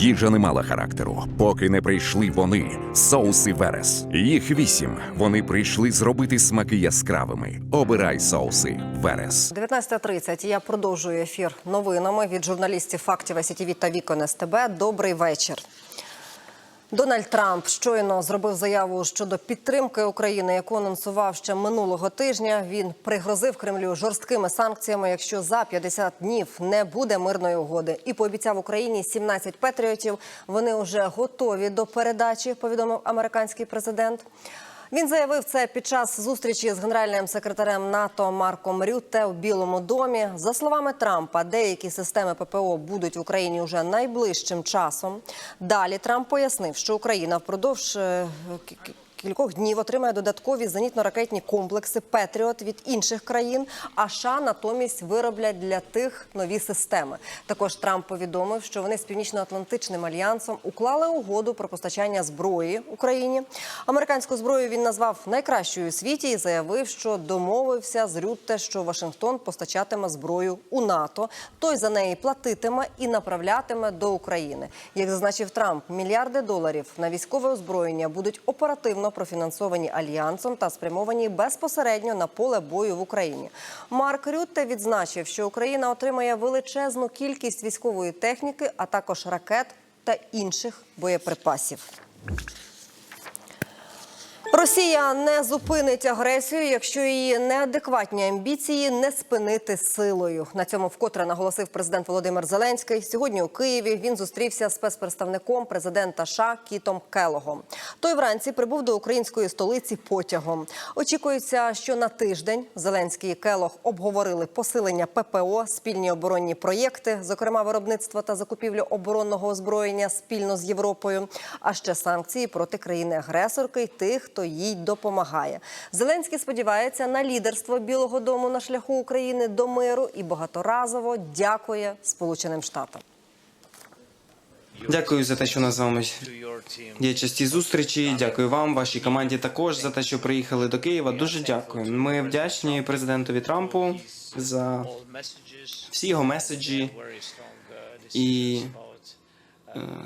Їжа не мала характеру, поки не прийшли вони, соуси Верес. Їх вісім. Вони прийшли зробити смаки яскравими. Обирай соуси Верес. 19.30. Я продовжую ефір новинами від журналістів фактів СІТВ та Вікон СТБ. Добрий вечір. Дональд Трамп щойно зробив заяву щодо підтримки України, яку анонсував ще минулого тижня. Він пригрозив Кремлю жорсткими санкціями, якщо за 50 днів не буде мирної угоди, і пообіцяв Україні 17 патріотів. Вони вже готові до передачі. Повідомив американський президент. Він заявив це під час зустрічі з генеральним секретарем НАТО Марком Рютте в Білому домі. За словами Трампа, деякі системи ППО будуть в Україні вже найближчим часом. Далі Трамп пояснив, що Україна впродовж е, кількох днів отримає додаткові зенітно-ракетні комплекси Петріот від інших країн. А США натомість вироблять для тих нові системи. Також Трамп повідомив, що вони з північно-атлантичним альянсом уклали угоду про постачання зброї Україні. Американську зброю він назвав найкращою у світі і заявив, що домовився з Рютте, що Вашингтон постачатиме зброю у НАТО. Той за неї платитиме і направлятиме до України. Як зазначив Трамп, мільярди доларів на військове озброєння будуть оперативно профінансовані альянсом та спрямовані безпосередньо на поле бою в Україні. Марк Рютте відзначив, що Україна отримає величезну кількість військової техніки, а також ракет та інших боєприпасів. Росія не зупинить агресію, якщо її неадекватні амбіції не спинити силою. На цьому вкотре наголосив президент Володимир Зеленський. Сьогодні у Києві він зустрівся з спецпредставником президента США Кітом Келогом. Той вранці прибув до української столиці потягом. Очікується, що на тиждень Зеленський і Келог обговорили посилення ППО, спільні оборонні проєкти, зокрема виробництво та закупівлю оборонного озброєння спільно з Європою, а ще санкції проти країни-агресорки й тих, хто їй допомагає. Зеленський сподівається на лідерство Білого Дому на шляху України до миру і багаторазово дякує Сполученим Штатам. Дякую за те, що нас з вами є часті зустрічі. Дякую вам, вашій команді також за те, що приїхали до Києва. Дуже дякую. Ми вдячні президентові Трампу за всі його меседжі і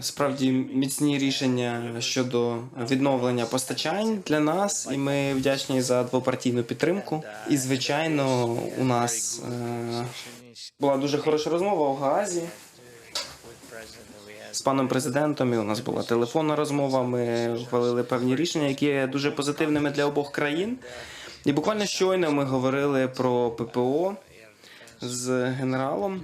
справді міцні рішення щодо відновлення постачань для нас. І ми вдячні за двопартійну підтримку. І звичайно, у нас е, була дуже хороша розмова у Гаазі з паном президентом. І у нас була телефонна розмова. Ми ухвалили певні рішення, які є дуже позитивними для обох країн. І буквально щойно ми говорили про ППО з генералом.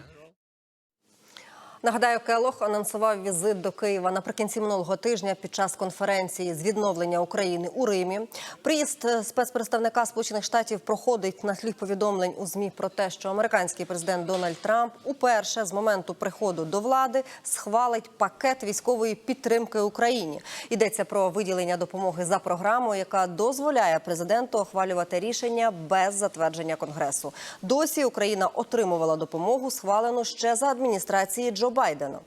Нагадаю, Келох анонсував візит до Києва наприкінці минулого тижня під час конференції з відновлення України у Римі. Приїзд е, спецпредставника Сполучених Штатів проходить на тлі повідомлень у змі про те, що американський президент Дональд Трамп уперше з моменту приходу до влади схвалить пакет військової підтримки Україні. Йдеться про виділення допомоги за програмою, яка дозволяє президенту ухвалювати рішення без затвердження конгресу. Досі Україна отримувала допомогу, схвалену ще за адміністрації Джо Байдена.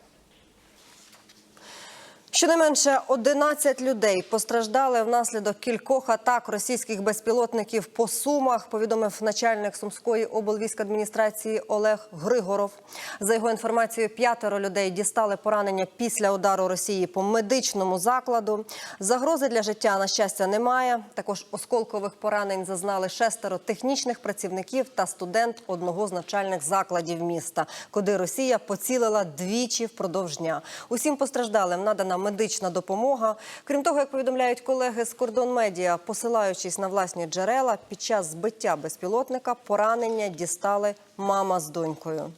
Щонайменше 11 людей постраждали внаслідок кількох атак російських безпілотників по сумах. Повідомив начальник сумської облвійськадміністрації Олег Григоров. За його інформацією, п'ятеро людей дістали поранення після удару Росії по медичному закладу. Загрози для життя на щастя немає. Також осколкових поранень зазнали шестеро технічних працівників та студент одного з навчальних закладів міста, куди Росія поцілила двічі впродовж дня. Усім постраждалим надана медична допомога. Крім того, як повідомляють колеги з кордон медіа, посилаючись на власні джерела, під час збиття безпілотника поранення дістали мама з донькою.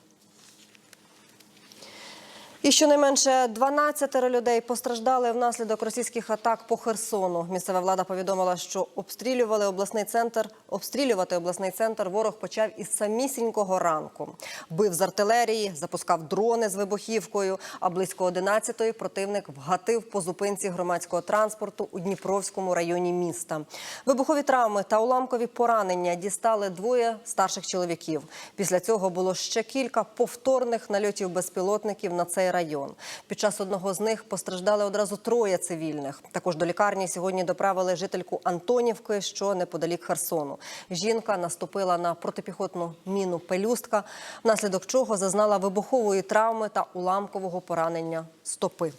І щонайменше 12 людей постраждали внаслідок російських атак по Херсону. Місцева влада повідомила, що обстрілювали обласний центр. Обстрілювати обласний центр ворог почав із самісінького ранку. Бив з артилерії, запускав дрони з вибухівкою. А близько 11-ї противник вгатив по зупинці громадського транспорту у Дніпровському районі міста. Вибухові травми та уламкові поранення дістали двоє старших чоловіків. Після цього було ще кілька повторних нальотів безпілотників на цей район. Під час одного з них постраждали одразу троє цивільних. Також до лікарні сьогодні доправили жительку Антонівки, що неподалік Херсону. Жінка наступила на протипіхотну міну пелюстка, внаслідок чого зазнала вибухової травми та уламкового поранення стопи.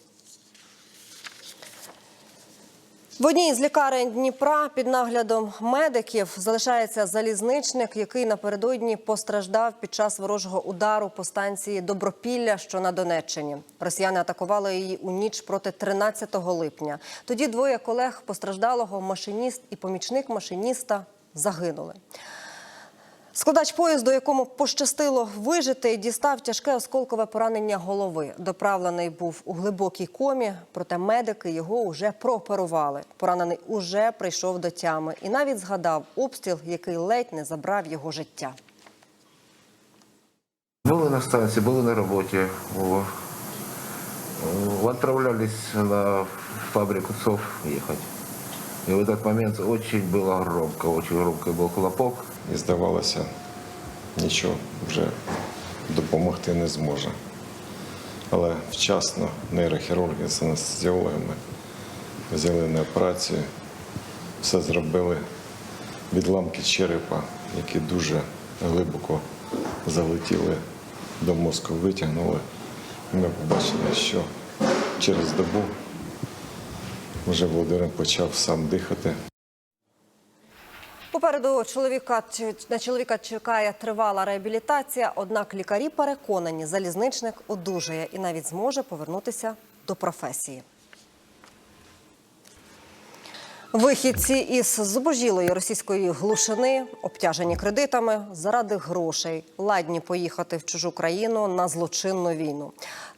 В одній з лікарень Дніпра під наглядом медиків залишається залізничник, який напередодні постраждав під час ворожого удару по станції Добропілля, що на Донеччині. Росіяни атакували її у ніч проти 13 липня. Тоді двоє колег постраждалого машиніст і помічник машиніста загинули. Складач поїзду, якому пощастило вижити, дістав тяжке осколкове поранення голови. Доправлений був у глибокій комі, проте медики його уже прооперували. Поранений уже прийшов до тями і навіть згадав обстріл, який ледь не забрав його життя. Были на станции, были на О, Отправлялись на фабрику СОВ ехать. И в этот момент очень было громко, очень громкий был хлопок. і здавалося, нічого вже допомогти не зможе. Але вчасно нейрохірурги з анестезіологами взяли на операцію, все зробили. Відламки черепа, які дуже глибоко залетіли до мозку, витягнули. І ми побачили, що через добу вже Володимир почав сам дихати. Попереду чоловіка на чоловіка чекає тривала реабілітація. Однак лікарі переконані, залізничник одужає і навіть зможе повернутися до професії. Вихідці із зубожілої російської глушини, обтяжені кредитами заради грошей, ладні поїхати в чужу країну на злочинну війну.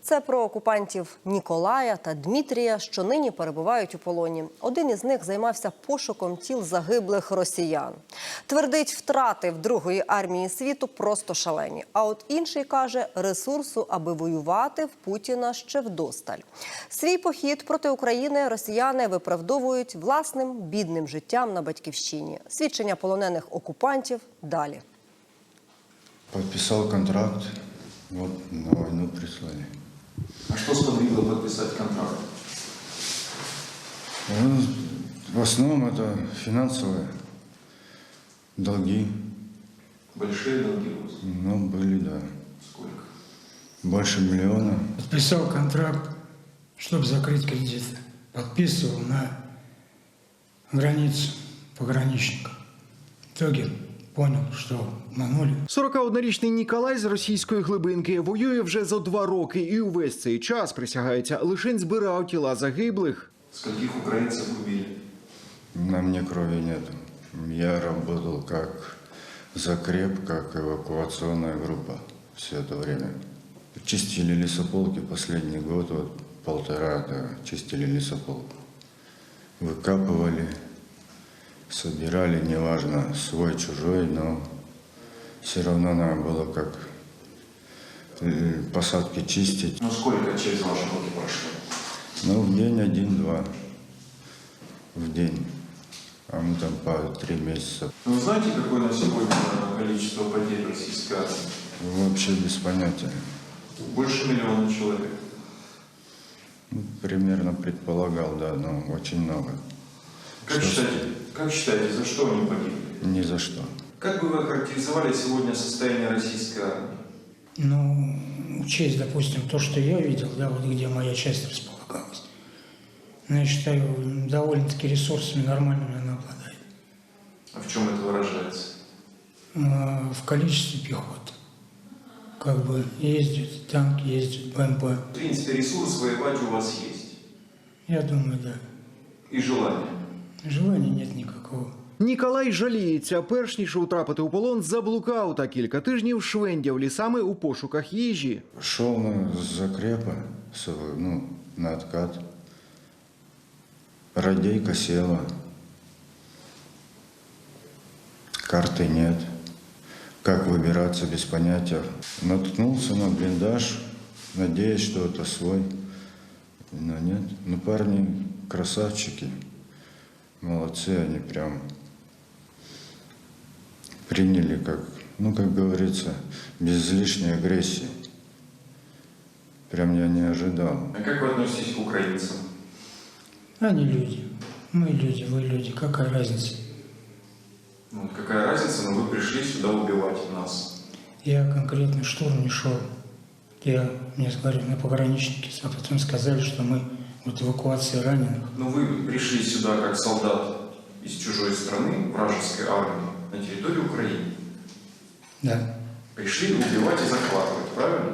Це про окупантів Ніколая та Дмитрія, що нині перебувають у полоні. Один із них займався пошуком тіл загиблих росіян. Твердить, втрати в другої армії світу просто шалені. А от інший каже, ресурсу, аби воювати в Путіна ще вдосталь. Свій похід проти України росіяни виправдовують власним бідним життям на батьківщині. Свідчення полонених окупантів далі. Подписал контракт, вот на войну прислали. Подписать контракт? Ну, в основном это финансовые долги. Большие долги у вас? Ну, были, да. Сколько? Больше миллиона. Подписал контракт, чтобы закрыть кредиты. Подписывал на границу пограничника. В итоге понял, что обманули. 41-річний Ніколай з російської глибинки воює вже за два роки і увесь цей час присягається лише збирав тіла загиблих. Скольких украинцев убили? На мне крови нет. Я работал как закреп, как эвакуационная группа все это время. Чистили лесополки последний год, вот полтора, да, чистили лесополку. Выкапывали, Собирали, неважно, свой, чужой, но все равно надо было как э, посадки чистить. Ну сколько через ваши руки прошло? Ну, в день один-два. В день. А мы там по три месяца. Ну, Вы знаете, какое на сегодня количество потерь российской армии? Вообще без понятия. Больше миллиона человек. Ну, примерно предполагал, да, но очень много. Как Что- считаете, как считаете, за что они погибли? Ни за что. Как бы вы охарактеризовали сегодня состояние российской армии? Ну, учесть, допустим, то, что я видел, да, вот где моя часть располагалась. Ну, я считаю, довольно-таки ресурсами нормальными она обладает. А в чем это выражается? А, В количестве пехоты. Как бы ездят танки, ездят БМП. В принципе, ресурс воевать у вас есть. Я думаю, да. И желание. Желания нет никакого. Ніколай жаліється, перш ніж утрапити у полон, заблукав та кілька тижнів швендяв лісами у пошуках їжі. Шел на с закрепа, с- ну, на откат. Радейка села. Карты нет. Как выбираться без понятия. Наткнулся на блиндаж, надеясь, что это свой. Но нет. Ну, парни красавчики. Молодцы, они прям приняли как, ну, как говорится, без лишней агрессии. Прям я не ожидал. А как вы относитесь к украинцам? Они люди. Мы люди, вы люди. Какая разница? Ну, вот какая разница, но вы пришли сюда убивать нас. Я конкретно штурм не шел. Я, мне сказали, на пограничнике, а потом сказали, что мы вот эвакуация раненых. Но вы пришли сюда как солдат из чужой страны, вражеской армии, на территорию Украины. Да. Пришли убивать и захватывать, правильно?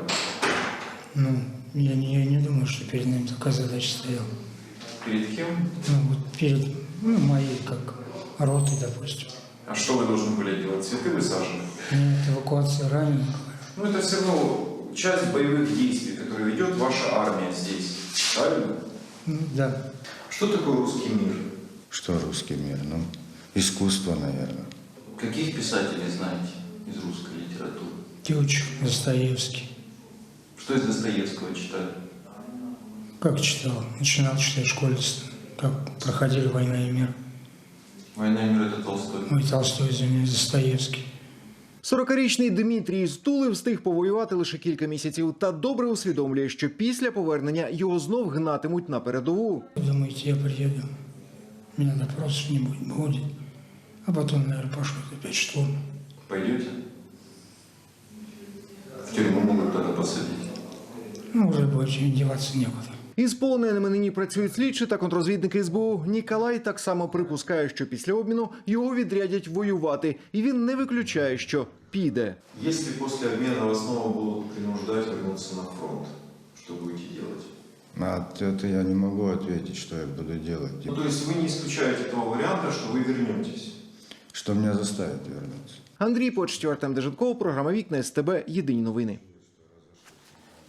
Ну, я не, я не думаю, что перед нами такая задача стояла. Перед кем? Ну, вот перед ну, моей, как ротой, допустим. А что вы должны были делать? Цветы высаживать? Нет, эвакуация раненых. Ну, это все равно часть боевых действий, которые ведет ваша армия здесь. Правильно? Да. Что такое русский мир? Что русский мир? Ну, искусство, наверное. Каких писателей знаете из русской литературы? Тютчев, Достоевский. Что из Достоевского читали? Как читал? Начинал читать в школе, как проходили «Война и мир». «Война и мир» — это Толстой. Ну и Толстой, извиняюсь, Достоевский. 40-річний Дмитрій з Тули встиг повоювати лише кілька місяців та добре усвідомлює, що після повернення його знов гнатимуть на передову. Думаете, я приеду, меня допросов не будет, будет. А потом, наверное, пошлют опять штурм. Пойдете? В тюрьму могут тогда посадить. Ну, уже больше деваться некуда. Із полоненими нині працюють слідчі та контрозвідники СБУ. Ніколай так само припускає, що після обміну його відрядять воювати, і він не виключає, що піде. Если после обмена вас снова будут принуждать вернуться на фронт, что будете делать? А это я не могу ответить, что я буду делать. Ну, то есть вы не исключаете того варианта, что вы вернетесь? Что меня заставит вернуться. Андрій Почтів, Артем Деженков, програма Вікна СТБ. Єдині новини.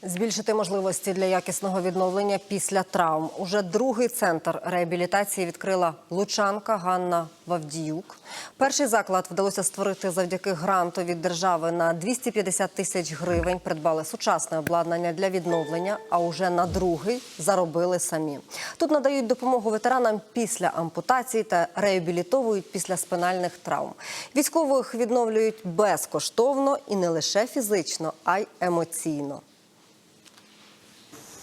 Збільшити можливості для якісного відновлення після травм. Уже другий центр реабілітації відкрила лучанка Ганна Вавдіюк. Перший заклад вдалося створити завдяки гранту від держави на 250 тисяч гривень. Придбали сучасне обладнання для відновлення, а уже на другий заробили самі. Тут надають допомогу ветеранам після ампутації та реабілітовують після спинальних травм. Військових відновлюють безкоштовно і не лише фізично, а й емоційно.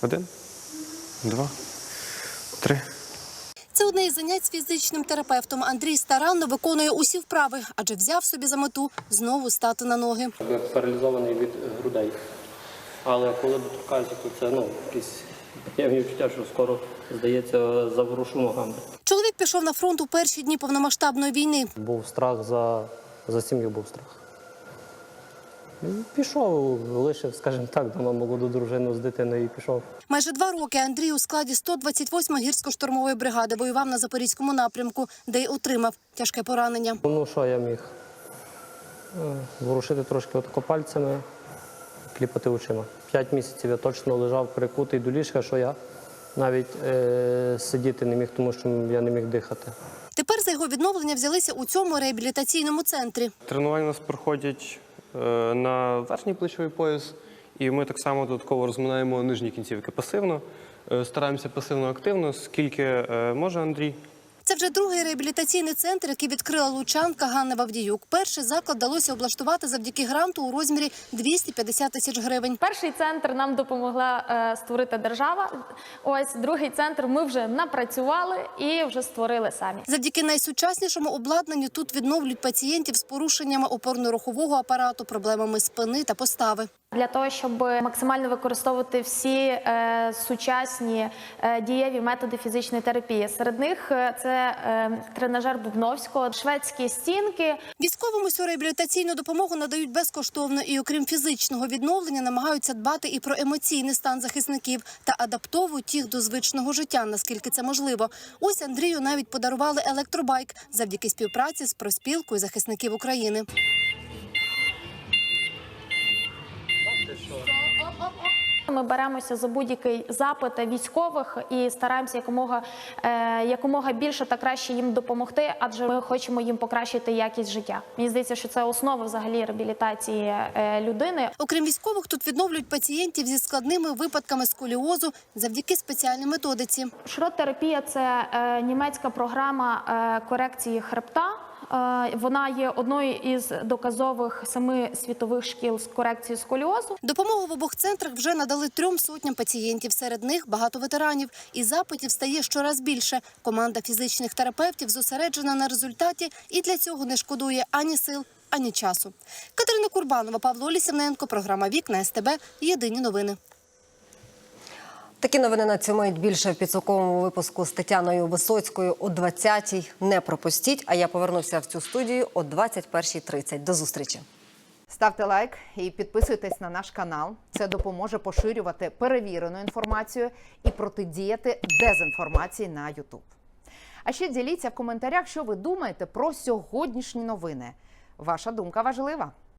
Один, два, три. Це одне із занять з фізичним терапевтом. Андрій старанно виконує усі вправи, адже взяв собі за мету знову стати на ноги. якби паралізований від грудей. Але коли доторкаюся, то це ну, якісь я маю відчуття, що скоро, здається, заворушу ногами. Чоловік пішов на фронт у перші дні повномасштабної війни. Був страх за, за сім'ю був страх. І Пішов, лишив, скажімо так, дома молоду дружину з дитиною і пішов. Майже два роки Андрій у складі 128-ї гірсько-штурмової бригади воював на запорізькому напрямку, де й отримав тяжке поранення. Ну що я міг? Е, Ворушити трошки отако пальцями, кліпати очима. П'ять місяців я точно лежав прикутий до ліжка, що я навіть е, сидіти не міг, тому що я не міг дихати. Тепер за його відновлення взялися у цьому реабілітаційному центрі. Тренування у нас проходять на верхній плечовий пояс, і ми так само додатково розминаємо нижні кінцівки пасивно. Е, Стараємося пасивно-активно, скільки е, може Андрій. Це вже другий реабілітаційний центр, який відкрила лучанка Ганна Вавдіюк. Перший заклад вдалося облаштувати завдяки гранту у розмірі 250 тисяч гривень. Перший центр нам допомогла е, створити держава. Ось другий центр ми вже напрацювали і вже створили самі. Завдяки найсучаснішому обладнанню тут відновлюють пацієнтів з порушеннями опорно-рухового апарату, проблемами спини та постави. Для того щоб максимально використовувати всі е, сучасні е, дієві методи фізичної терапії. Серед них е, це е, тренажер Бубновського, шведські стінки, Військовому цю реабілітаційну допомогу надають безкоштовно і, окрім фізичного відновлення, намагаються дбати і про емоційний стан захисників та адаптовують їх до звичного життя, наскільки це можливо. Ось Андрію навіть подарували електробайк завдяки співпраці з проспілкою захисників України. Ми беремося за будь-який запит військових і стараємося якомога, е, якомога більше та краще їм допомогти, адже ми хочемо їм покращити якість життя. Мені здається, що це основа взагалі реабілітації е, людини. Окрім військових, тут відновлюють пацієнтів зі складними випадками сколіозу завдяки спеціальній методиці. Шрот-терапія – це е, німецька програма корекції хребта. Е, Вона є одною із доказових семи світових шкіл з корекції сколіозу. Допомогу в обох центрах вже надали трьом сотням пацієнтів. Серед них багато ветеранів. І запитів стає щораз більше. Команда фізичних терапевтів зосереджена на результаті і для цього не шкодує ані сил, ані часу. Катерина Курбанова, Павло Лісівненко, програма Вікна СТБ. Єдині новини. Такі новини на цьому і більше в підсумковому випуску з Тетяною Висоцькою о 20-й. Не пропустіть. А я повернуся в цю студію о 21.30. До зустрічі. Ставте лайк і підписуйтесь на наш канал. Це допоможе поширювати перевірену інформацію і протидіяти дезінформації на YouTube. А ще діліться в коментарях, що ви думаєте про сьогоднішні новини. Ваша думка важлива.